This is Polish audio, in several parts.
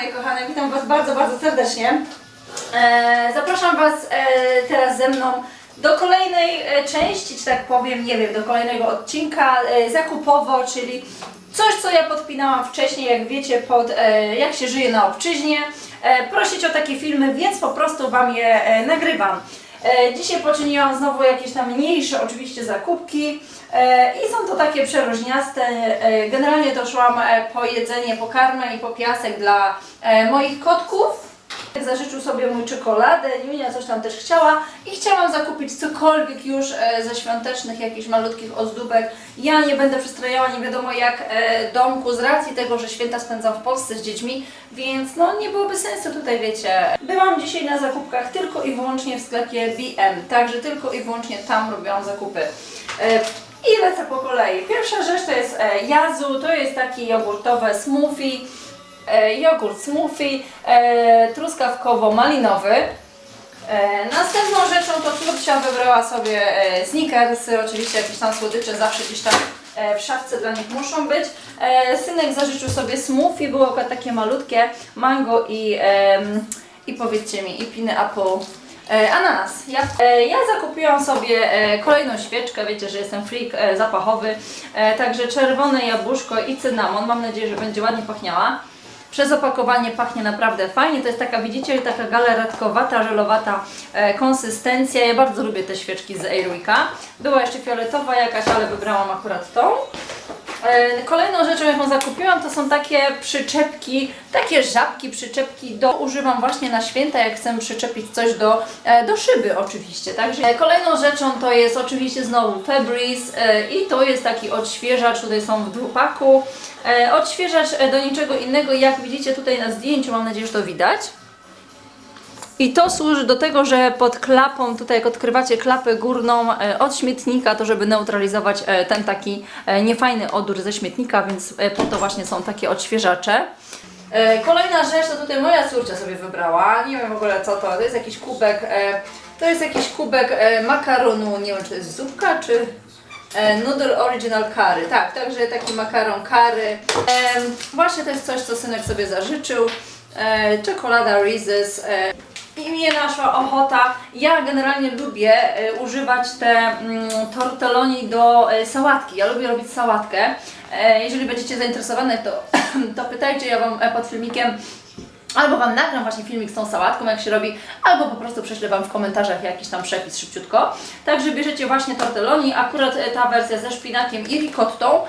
moje kochane, witam Was bardzo, bardzo serdecznie. E, zapraszam Was e, teraz ze mną do kolejnej e, części, czy tak powiem, nie wiem, do kolejnego odcinka zakupowo, czyli coś, co ja podpinałam wcześniej, jak wiecie, pod jak się żyje na obczyźnie. Prosić o takie filmy, więc po prostu Wam je nagrywam. E, Dzisiaj poczyniłam znowu jakieś tam mniejsze oczywiście zakupki e, i są to takie przeróżniaste. E, Generalnie to szłam po jedzenie, po karmę i po piasek dla moich kotków. Zażyczył sobie mój czekoladę, Junia coś tam też chciała i chciałam zakupić cokolwiek już e, ze świątecznych, jakichś malutkich ozdóbek. Ja nie będę przystrajała nie wiadomo jak e, domku z racji tego, że święta spędzam w Polsce z dziećmi, więc no nie byłoby sensu tutaj, wiecie. Byłam dzisiaj na zakupkach tylko i wyłącznie w sklepie BM, także tylko i wyłącznie tam robiłam zakupy. E, I lecę po kolei. Pierwsza rzecz to jest Yazu, to jest taki jogurtowe smoothie jogurt smoothie e, truskawkowo-malinowy. E, następną rzeczą to Flupcia wybrała sobie e, sneakersy, oczywiście jakieś tam słodycze zawsze gdzieś tam e, w szafce dla nich muszą być. E, synek zażyczył sobie smoothie, było takie malutkie, mango i, i powiedzcie mi, i piny apple. E, ananas. Ja, e, ja zakupiłam sobie e, kolejną świeczkę, wiecie, że jestem freak e, zapachowy, e, także czerwone jabłuszko i cynamon, mam nadzieję, że będzie ładnie pachniała. Przez opakowanie pachnie naprawdę fajnie, to jest taka, widzicie, taka galaretkowata, żelowata e, konsystencja. Ja bardzo lubię te świeczki z Airwicka. Była jeszcze fioletowa jakaś, ale wybrałam akurat tą. E, Kolejną rzeczą, jaką zakupiłam, to są takie przyczepki, takie żabki, przyczepki do używam właśnie na święta, jak chcę przyczepić coś do, e, do szyby oczywiście. Także e, kolejną rzeczą to jest oczywiście znowu Febreze i to jest taki odświeżacz, tutaj są w dwupaku. Odświeżacz do niczego innego, jak widzicie tutaj na zdjęciu, mam nadzieję, że to widać. I to służy do tego, że pod klapą, tutaj jak odkrywacie klapę górną e, od śmietnika, to żeby neutralizować e, ten taki e, niefajny odór ze śmietnika, więc po to właśnie są takie odświeżacze. Kolejna rzecz to tutaj moja córcia sobie wybrała, nie wiem w ogóle co to, to jest jakiś kubek, to jest jakiś kubek makaronu, nie wiem czy to jest zupka, czy Noodle Original Curry, tak, także taki makaron curry. Właśnie to jest coś, co synek sobie zażyczył, czekolada Reese's, i mnie naszła ochota. Ja generalnie lubię e, używać te mm, tortelloni do e, sałatki. Ja lubię robić sałatkę. E, jeżeli będziecie zainteresowane, to, to pytajcie, ja Wam pod filmikiem Albo Wam nagram właśnie filmik z tą sałatką, jak się robi, albo po prostu prześlę Wam w komentarzach jakiś tam przepis szybciutko. Także bierzecie właśnie tortelloni, akurat ta wersja ze szpinakiem i ricottą.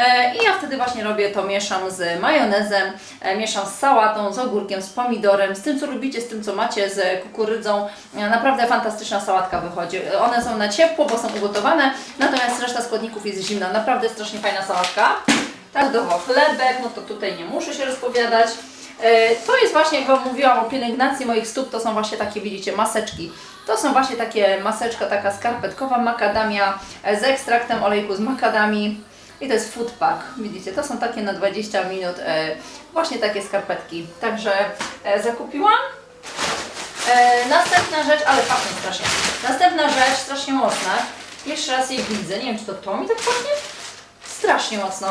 E, I ja wtedy właśnie robię to, mieszam z majonezem, e, mieszam z sałatą, z ogórkiem, z pomidorem, z tym co lubicie, z tym co macie, z kukurydzą. E, Naprawdę fantastyczna sałatka wychodzi. One są na ciepło, bo są ugotowane, natomiast reszta składników jest zimna. Naprawdę strasznie fajna sałatka. Tak, do chlebek, no to tutaj nie muszę się rozpowiadać. To jest właśnie, jak Wam mówiłam o pielęgnacji moich stóp, to są właśnie takie, widzicie, maseczki. To są właśnie takie maseczka taka skarpetkowa makadamia z ekstraktem olejku z makadami. I to jest food pack, widzicie, to są takie na 20 minut, e, właśnie takie skarpetki. Także e, zakupiłam. E, następna rzecz, ale pachnie strasznie. Następna rzecz, strasznie mocna. Pierwszy raz jej widzę, nie wiem czy to to mi tak pachnie? Strasznie mocno.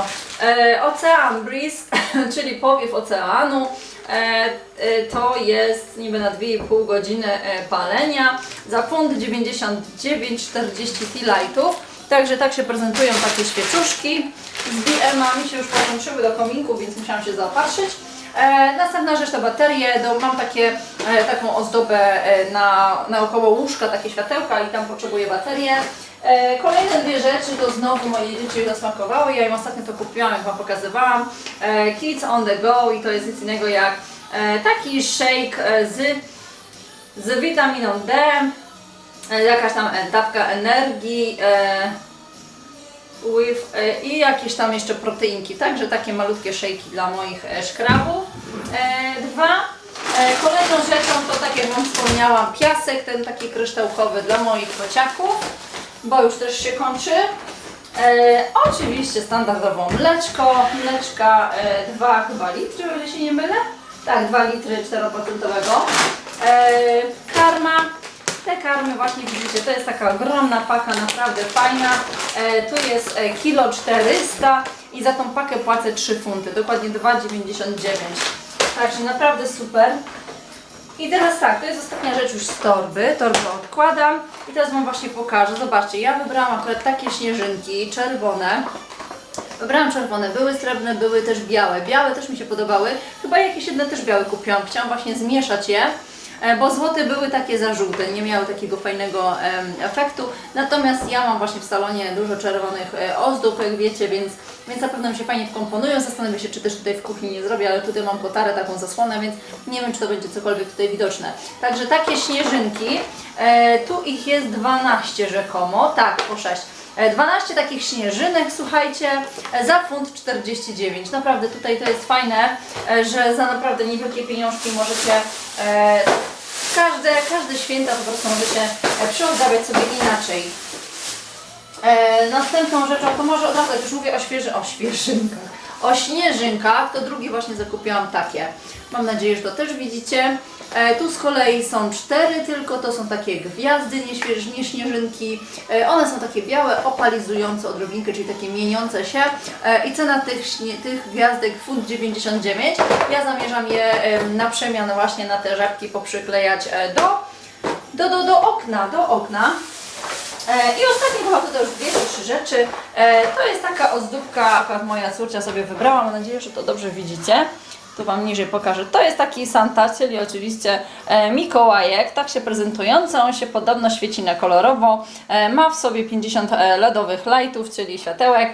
Ocean Breeze, czyli powiew oceanu. To jest niby na 2,5 godziny palenia. Za funt 99,40 tea lightów. Także tak się prezentują takie świeczuszki. Z BM-a mi się już podłączyły do kominku, więc musiałam się zaopatrzyć. E, następna rzecz to baterie. Do, mam takie, e, taką ozdobę e, na, naokoło łóżka, takie światełka i tam potrzebuję baterię. E, kolejne dwie rzeczy to znowu moje dzieci zasmakowały. Ja im ostatnio to kupiłam, jak Wam pokazywałam. E, Kids on the go i to jest nic innego jak e, taki shake e, z, z witaminą D, jakaś tam e, dawka energii. E, with, e, i jakieś tam jeszcze proteinki, także takie malutkie szejki dla moich e, szkrabów. E, dwa. E, kolejną rzeczą to tak jak Wam wspomniałam, piasek, ten taki kryształkowy dla moich kociaków, bo już też się kończy. E, oczywiście standardowo mleczko, mleczka e, 2 chyba litry, o ile się nie mylę. Tak, 2 litry 4%. E, karma, te karmy właśnie widzicie, to jest taka ogromna paka, naprawdę fajna. E, tu jest e, kilo 400 i za tą pakę płacę 3 funty, dokładnie 2,99. Także naprawdę super. I teraz tak, to jest ostatnia rzecz już z torby. Torbę odkładam i teraz Wam właśnie pokażę. Zobaczcie, ja wybrałam akurat takie śnieżynki czerwone. Wybrałam czerwone, były srebrne, były też białe. Białe też mi się podobały. Chyba jakieś jedne też białe kupiłam. Chciałam właśnie zmieszać je. E, Bo złote były takie za żółte, nie miały takiego fajnego efektu. Natomiast ja mam właśnie w salonie dużo czerwonych e, ozdób, jak wiecie, więc, więc na pewno mi się fajnie wkomponują. Zastanawiam się, czy też tutaj w kuchni nie zrobię, ale tutaj mam kotarę, taką zasłonę, więc nie wiem, czy to będzie cokolwiek tutaj widoczne. Także takie śnieżynki, e, tu ich jest 12 rzekomo, tak, po 6. E, 12 takich śnieżynek, słuchajcie, e, za funt 49. Naprawdę tutaj to jest fajne, e, że za naprawdę niewielkie pieniążki możecie e, każde, każde święta po prostu możecie e, przyozdabiać sobie inaczej. E, następną rzeczą, to może od razu, już mówię o, świeży, o świeżynkach, o śnieżynkach, to drugi właśnie zakupiłam takie. Mam nadzieję, że to też widzicie. E, tu z kolei są cztery tylko, to są takie gwiazdy, nie, śnieżynki. E, one są takie białe, opalizujące odrobinkę, czyli takie mieniące się. E, I cena tych, tych gwiazdek funt 99. Ja zamierzam je e, na przemian właśnie na te żabki poprzyklejać e, do, do, do, do okna, do okna. E, I ostatnie chyba tutaj już dwie trzy rzeczy. E, To jest taka ozdóbka, akurat moja córcia sobie wybrała, mam nadzieję, że to dobrze widzicie. Tu Wam niżej pokażę. To jest taki Santa, czyli oczywiście e, Mikołajek, tak się prezentujący. On się podobno świeci na kolorowo. Ma w sobie 50 e, LEDowych lightów, czyli światełek.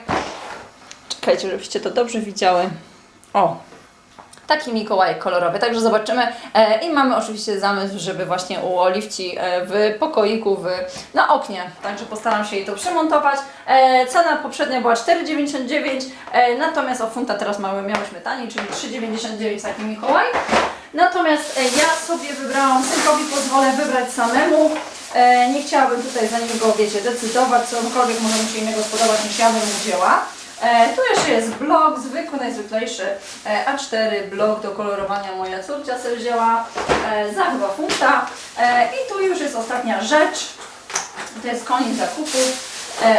Czekajcie, żebyście to dobrze widziały. O, Taki Mikołaj kolorowy, także zobaczymy. E, I mamy oczywiście zamysł, żeby właśnie u Oliwci e, w pokoiku, w, na oknie, także postaram się jej to przemontować. E, cena poprzednia była 4,99, e, natomiast o funta teraz mamy, miałyśmy taniej, czyli 3,99 taki Mikołaj. Natomiast ja sobie wybrałam, synkowi pozwolę wybrać samemu. Nie chciałabym tutaj za niego, wiecie, decydować, cokolwiek może mu się innego spodobać niż ja bym wzięła. E, tu jeszcze jest blok, zwykły, najzwyklejszy e, A4 blok do kolorowania moja córcia sobie wzięła e, za chyba funta. I tu już jest ostatnia rzecz, to jest koniec zakupów.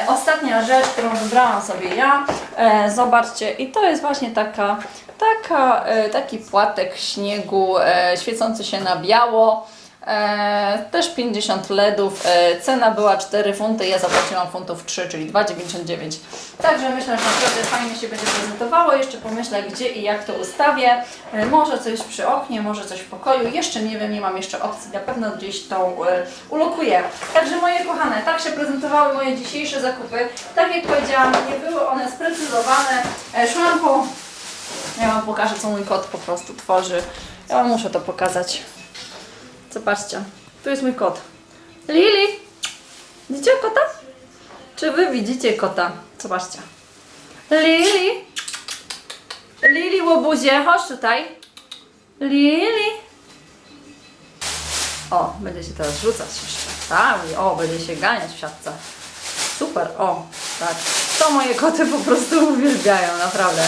Ostatnia rzecz, którą wybrałam sobie ja, zobaczcie, i to jest właśnie taka, taka, taki płatek śniegu świecący się na biało. E, też 50 LEDów. E, cena była 4 funty, ja zapłaciłam funtów 3, czyli 2,99. Także myślę, że naprawdę fajnie się będzie prezentowało. Jeszcze pomyślę, gdzie i jak to ustawię. E, może coś przy oknie, może coś w pokoju. Jeszcze nie wiem, nie mam jeszcze opcji. Na pewno gdzieś e, ulokuję. Także moje kochane, tak się prezentowały moje dzisiejsze zakupy. Tak jak powiedziałam, nie były one sprecyzowane. Szłam po... Ja Wam pokażę, co mój kot po prostu tworzy. Ja Wam muszę to pokazać. Zobaczcie, tu jest mój kot. Lili! Widzicie kota? Czy wy widzicie kota? Zobaczcie. Lili! Lili łobuzie, chodź tutaj. Lili! O, będzie się teraz rzucać jeszcze. Tak, o, będzie się ganiać w siatce. Super, o, tak. To moje koty po prostu uwielbiają, naprawdę.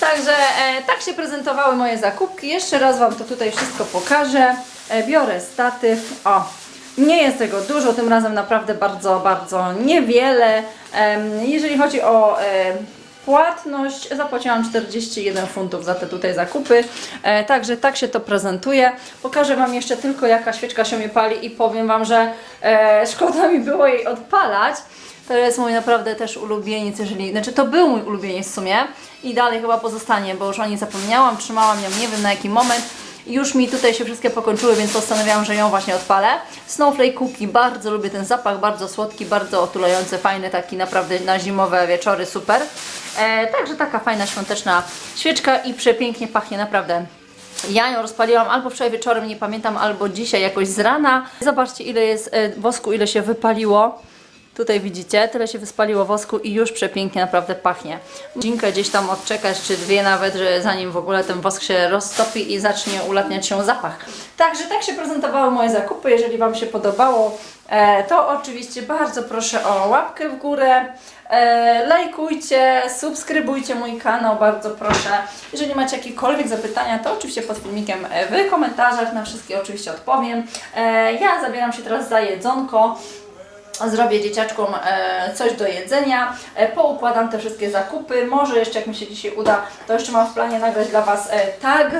Także e, tak się prezentowały moje zakupki. Jeszcze raz Wam to tutaj wszystko pokażę. E, biorę statyw. O, nie jest tego dużo, tym razem naprawdę bardzo, bardzo niewiele. Jeżeli chodzi o e, płatność, zapłaciłam 41 funtów za te tutaj zakupy. E, także tak się to prezentuje. Pokażę Wam jeszcze tylko jaka świeczka się mi pali i powiem Wam, że szkoda mi było jej odpalać. To jest mój naprawdę też ulubieniec, jeżeli, znaczy to był mój ulubieniec w sumie i dalej chyba pozostanie, bo już o niej zapomniałam, trzymałam ją nie wiem na jaki moment. Już mi tutaj się wszystkie pokończyły, więc postanowiłam, że ją właśnie odpalę. Snowflake Cookie, bardzo lubię ten zapach, bardzo słodki, bardzo otulający, fajny, taki naprawdę na zimowe wieczory, super. E, także taka fajna świąteczna świeczka i przepięknie pachnie, naprawdę. Ja ją rozpaliłam albo wczoraj wieczorem, nie pamiętam, albo dzisiaj jakoś z rana. Zobaczcie ile jest e, wosku, ile się wypaliło. Tutaj widzicie, tyle się wyspaliło wosku i już przepięknie naprawdę pachnie. Godzinkę gdzieś tam odczekać, czy dwie nawet, że zanim w ogóle ten wosk się roztopi i zacznie ulatniać się zapach. Także tak się prezentowały moje zakupy. Jeżeli Wam się podobało, e, to oczywiście bardzo proszę o łapkę w górę. E, lajkujcie, subskrybujcie mój kanał, bardzo proszę. Jeżeli macie jakiekolwiek zapytania, to oczywiście pod filmikiem e, w komentarzach, na wszystkie oczywiście odpowiem. Ja zabieram się teraz za jedzonko zrobię dzieciaczkom e, coś do jedzenia, e, poukładam te wszystkie zakupy, może jeszcze jak mi się dzisiaj uda, to jeszcze mam w planie nagrać dla Was e, tag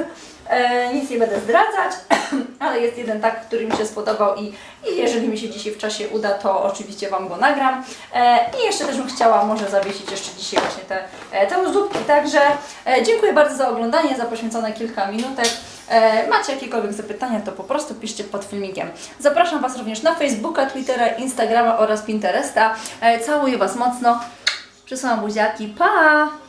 nic nie będę zdradzać, ale jest jeden tak, który mi się spodobał i, i jeżeli mi się dzisiaj w czasie uda, to oczywiście Wam go nagram. I jeszcze też bym chciała może zawiesić jeszcze dzisiaj właśnie te, te ozdóbki. Także dziękuję bardzo za oglądanie, za poświęcone kilka minutek. E, macie jakiekolwiek zapytania, to po prostu piszcie pod filmikiem. Zapraszam Was również na Facebooka, Twittera, Instagrama oraz Pinteresta. E, całuję Was mocno. Przesyłam buziaki. Pa!